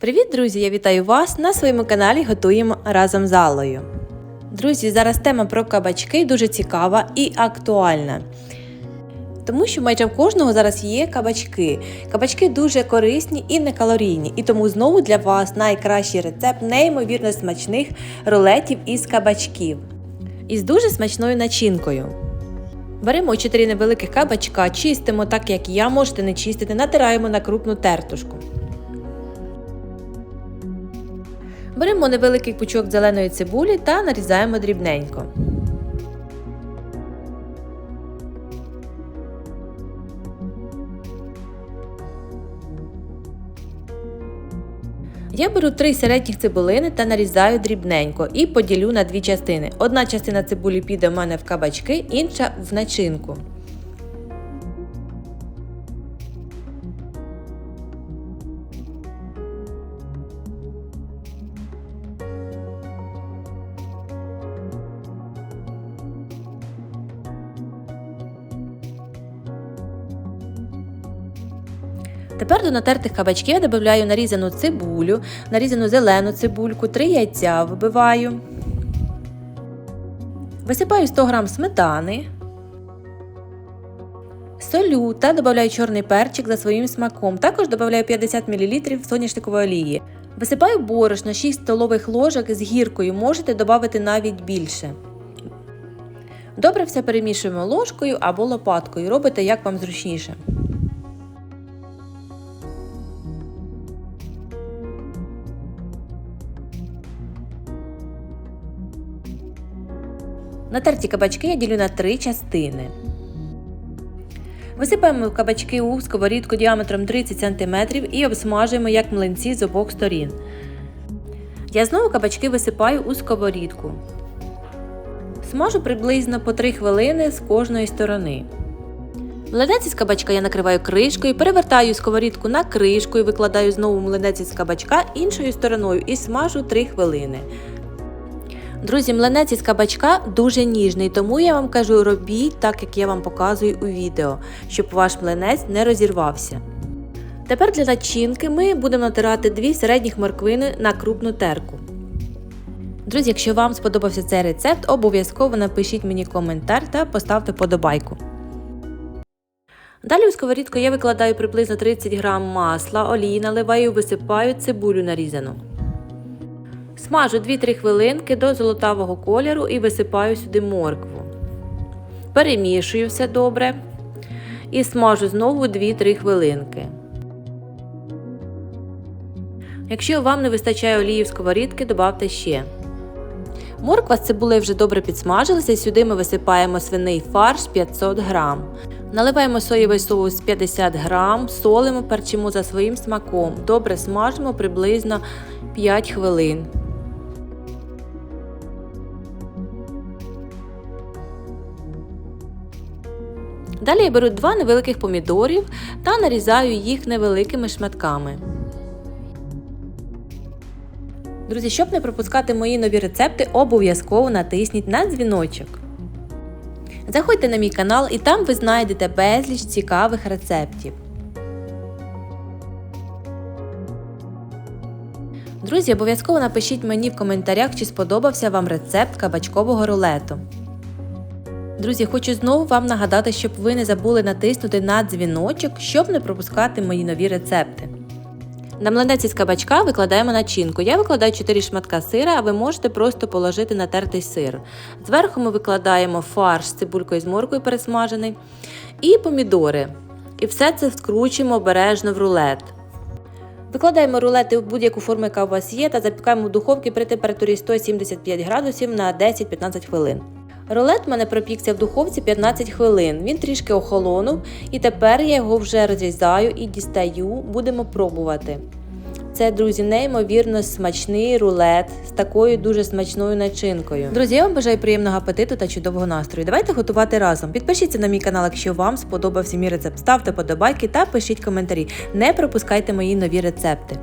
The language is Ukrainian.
Привіт, друзі! Я вітаю вас на своєму каналі Готуємо разом з Аллою. Друзі, зараз тема про кабачки дуже цікава і актуальна. Тому що майже в кожного зараз є кабачки. Кабачки дуже корисні і некалорійні. І тому знову для вас найкращий рецепт неймовірно смачних рулетів із кабачків. Із дуже смачною начинкою. Беремо 4 невеликих кабачка, чистимо так, як я, можете не чистити, натираємо на крупну тертушку. Беремо невеликий пучок зеленої цибулі та нарізаємо дрібненько. Я беру три середніх цибулини та нарізаю дрібненько і поділю на дві частини. Одна частина цибулі піде в мене в кабачки, інша в начинку. Тепер до натертих кабачків я додаю нарізану цибулю, нарізану зелену цибульку, 3 яйця вибиваю. Висипаю 100 г сметани, солю та додаю чорний перчик за своїм смаком. Також додаю 50 мл соняшникової олії. Висипаю борошно 6 столових ложок з гіркою, можете додати навіть більше. Добре все перемішуємо ложкою або лопаткою. Робите як вам зручніше. Натерті кабачки я ділю на три частини. Висипаємо кабачки у сковорідку діаметром 30 см і обсмажуємо як млинці з обох сторін. Я знову кабачки висипаю у сковорідку. Смажу приблизно по 3 хвилини з кожної сторони. Млинець із кабачка я накриваю кришкою, перевертаю сковорідку на кришку і викладаю знову млинець із кабачка іншою стороною і смажу 3 хвилини. Друзі, млинець із кабачка дуже ніжний, тому я вам кажу, робіть так, як я вам показую у відео, щоб ваш млинець не розірвався. Тепер для начинки ми будемо натирати дві середніх морквини на крупну терку. Друзі, якщо вам сподобався цей рецепт, обов'язково напишіть мені коментар та поставте подобайку. Далі у сковорідку я викладаю приблизно 30 г масла, олії наливаю, висипаю цибулю нарізану. Смажу 2-3 хвилинки до золотавого кольору і висипаю сюди моркву. Перемішую все добре. І смажу знову 2-3 хвилинки. Якщо вам не вистачає олії в сковорідки, додавте ще. Морква з цибулею вже добре підсмажилася і сюди ми висипаємо свиний фарш 500 г. Наливаємо соєвий соус 50 г, солимо, перчимо за своїм смаком. Добре смажимо приблизно 5 хвилин. Далі я беру два невеликих помідорів та нарізаю їх невеликими шматками. Друзі, щоб не пропускати мої нові рецепти, обов'язково натисніть на дзвіночок. Заходьте на мій канал і там ви знайдете безліч цікавих рецептів. Друзі, обов'язково напишіть мені в коментарях, чи сподобався вам рецепт кабачкового рулету. Друзі, хочу знову вам нагадати, щоб ви не забули натиснути на дзвіночок, щоб не пропускати мої нові рецепти. На млинець із кабачка викладаємо начинку. Я викладаю 4 шматка сира, а ви можете просто положити натертий сир. Зверху ми викладаємо фарш з цибулькою з моркою пересмажений і помідори. І все це вкручуємо обережно в рулет. Викладаємо рулети в будь-яку форму, яка у вас є, та запікаємо в духовці при температурі 175 градусів на 10-15 хвилин. Рулет мене пропікся в духовці 15 хвилин. Він трішки охолонув, і тепер я його вже розрізаю і дістаю, будемо пробувати. Це, друзі, неймовірно смачний рулет з такою дуже смачною начинкою. Друзі, я вам бажаю приємного апетиту та чудового настрою. Давайте готувати разом. Підпишіться на мій канал, якщо вам сподобався мій рецепт. Ставте подобайки та пишіть коментарі. Не пропускайте мої нові рецепти.